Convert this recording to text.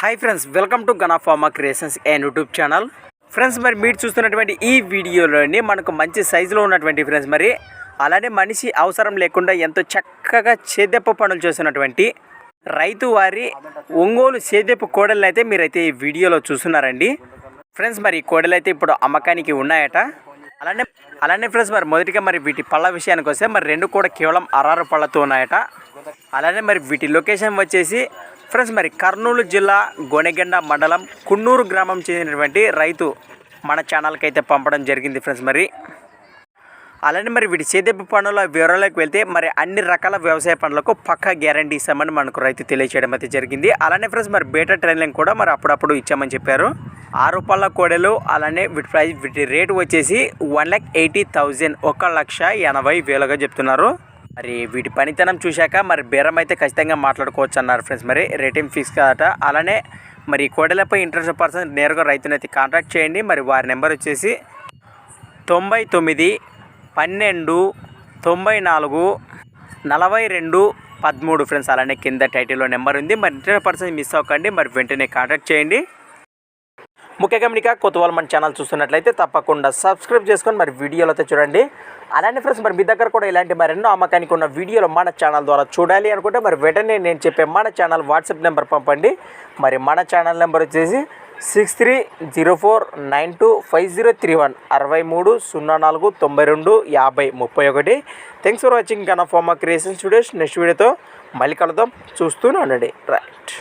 Hi friends welcome to గనాఫార్మా creations and YouTube channel friends మరి మీరు చూస్తున్నటువంటి ఈ వీడియోలోని మనకు మంచి సైజులో ఉన్నటువంటి ఫ్రెండ్స్ మరి అలానే మనిషి అవసరం లేకుండా ఎంతో చక్కగా సేద్యపు పనులు చేస్తున్నటువంటి రైతు వారి ఒంగోలు చేదెప్పు కోడలను అయితే మీరైతే ఈ వీడియోలో చూస్తున్నారండి. ఫ్రెండ్స్ మరి ఈ కోడలు అయితే ఇప్పుడు అమ్మకానికి ఉన్నాయట. అలానే అలానే ఫ్రెండ్స్ మరి మొదటిగా మరి వీటి పళ్ళ విషయానికి వస్తే మరి రెండు కూడా కేవలం అరారు పళ్ళతో ఉన్నాయట. అలానే మరి వీటి లొకేషన్ వచ్చేసి ఫ్రెండ్స్ మరి కర్నూలు జిల్లా గొనెగెండ మండలం కున్నూరు గ్రామం చెందినటువంటి రైతు మన ఛానల్కి అయితే పంపడం జరిగింది ఫ్రెండ్స్ మరి. అలానే మరి వీటి సేద్యపు పనుల వివరాలకు వెళ్తే మరి అన్ని రకాల వ్యవసాయ పనులకు పక్కా గ్యారంటీ ఇస్తామని మనకు రైతు తెలియచేయడం అయితే జరిగింది. అలానే ఫ్రెండ్స్ మరి బేటా ట్రైనింగ్ కూడా మరి అప్పుడప్పుడు ఇచ్చామని చెప్పారు. ఆరు రూపాయల కోడలు అలానే వీటి ప్రైస్ వీటి రేటు వచ్చేసి వన్ ల్యాక్ ఎయిటీ థౌజండ్ ఒక లక్ష ఎనభై వేలుగా చెప్తున్నారు. మరి వీటి పనితనం చూశాక మరి బేరం అయితే ఖచ్చితంగా మాట్లాడుకోవచ్చు అన్నారు ఫ్రెండ్స్. మరి రేటింగ్ ఫిక్స్ కాదట. అలానే మరి కోడలపై ఇంట్రెస్ట్ పర్సన్ నేరుగా రైతునైతే కాంటాక్ట్ చేయండి. మరి వారి నెంబర్ వచ్చేసి తొంభై తొమ్మిది పన్నెండు తొంభై నాలుగు నలభై రెండు పదమూడు. ఫ్రెండ్స్ అలానే కింద టైటిల్లో నెంబర్ ఉంది. మరి ఇంటర్ పర్సన్ మిస్ అవ్వకండి. మరి వెంటనే కాంటాక్ట్ చేయండి. ముఖ్యంగా మీకు కొత్త వాళ్ళు మన ఛానల్ చూస్తున్నట్లయితే తప్పకుండా సబ్స్క్రైబ్ చేసుకొని మరి వీడియోలు అయితే చూడండి. అలానే ఫ్రెండ్స్ మరి మీ దగ్గర కూడా ఇలాంటి మరి ఎన్నో అమ్మకానికి ఉన్న వీడియోలు మన ఛానల్ ద్వారా చూడాలి అనుకుంటే మరి వెంటనే నేను చెప్పే మన ఛానల్ వాట్సాప్ నెంబర్ పంపండి. మరి మన ఛానల్ నెంబర్ వచ్చేసి six three zero four nine two five zero three one అరవై మూడు సున్నా నాలుగు తొంభై రెండు యాభై ముప్పై ఒకటి. థ్యాంక్స్ ఫర్ వాచింగ్ గన్ ఫార్మా క్రియేషన్ స్టూడియోస్ నెక్స్ట్ వీడియోతో మళ్ళీ కలుద్దాం. చూస్తూనే ఉండండి. రైట్